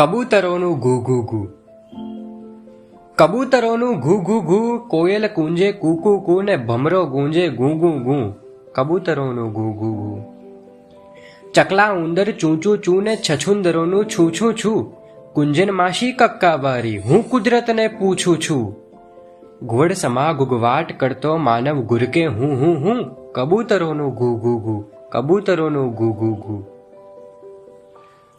કબૂતરોનું ઘૂ ઘૂ ઘૂ. કબૂતરોનું ઘૂ ઘૂ ઘૂ, કોયલ કુંજે કુકુ કુ ને ભમરો ગુંજે ઘૂ ઘૂ ઘૂ કબૂતરોનું ઘૂ ઘૂ ઘૂ. ચકલા ઉંદર ચૂંચું ચૂ ને છછુંદરોનું છું છું છું. કુંજન માસી કક્કાબારી હું કુદરતને પૂછું છું. ઘોડ સમા ગુગવાટ કરતો માનવ ગુરકે હું હું હું. કબૂતરોનું ઘૂ ઘૂ ઘૂ, કબૂતરોનું ઘૂ ઘૂ ઘૂ.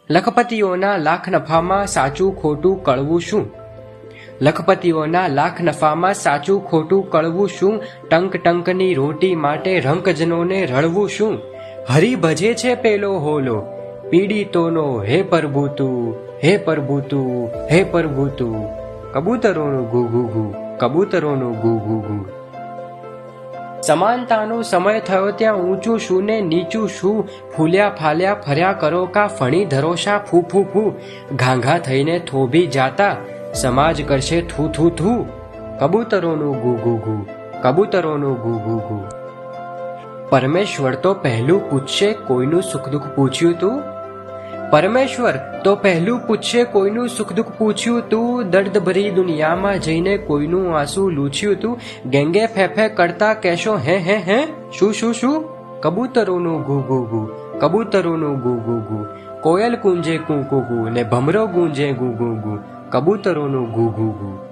લખપતિઓના લાખ નફામાં સાચું ખોટું કળવું શું? લખપતિઓના લાખ નફામાં સાચું ખોટું કળવું શું? ટંક ટંકની રોટી માટે રંકજનોને રળવું શું? હરી ભજે છે પેલો હોલો, પીડિતોનો હે પ્રભુ હે પ્રભુ હે પ્રભુ કબૂતરોનું ઘુ ઘુ ઘુ કબૂતરોનું ઘુ ઘુ ઘૂ સમાનતાનો સમય થયો ત્યાં ઊંચું શું ને નીચું શું? ફૂલ્યા ફાલ્યા ફર્યા કરો કા ફણી ધરોશા ફૂ ફૂ ફૂ. ઘાંઘા થઈને થોભી જાતા. સમાજ કરશે થૂ થૂ થૂ. કબૂતરોનું ગુ ગુ ગુ. કબૂતરોનું ગુ ગુ ગુ. પરમેશ્વર તો પહેલું પૂછશે, કોઈનું સુખ દુઃખ પૂછ્યું તું? પરમેશ્વર, તો પહેલું પૂછશે કોઈનું સુખ દુઃખ પૂછ્યું તું દર્દ ભરી દુનિયામાં જઈને કોઈનું આંસુ લૂછ્યું તું. ગેંગે ફેફે કરતા કહેશો, હે હે હે? શું શું શું? કબૂતરોનું ગુ ગુ ગુ. કબૂતરોનું ગુ ગુ ગુ. કોયલ કુંજે કુ કુ, ગુ ને ભમરો ગુંજે ગુ ગુ ગુ. કબૂતરોનું ઘૂ ગુ ઘૂ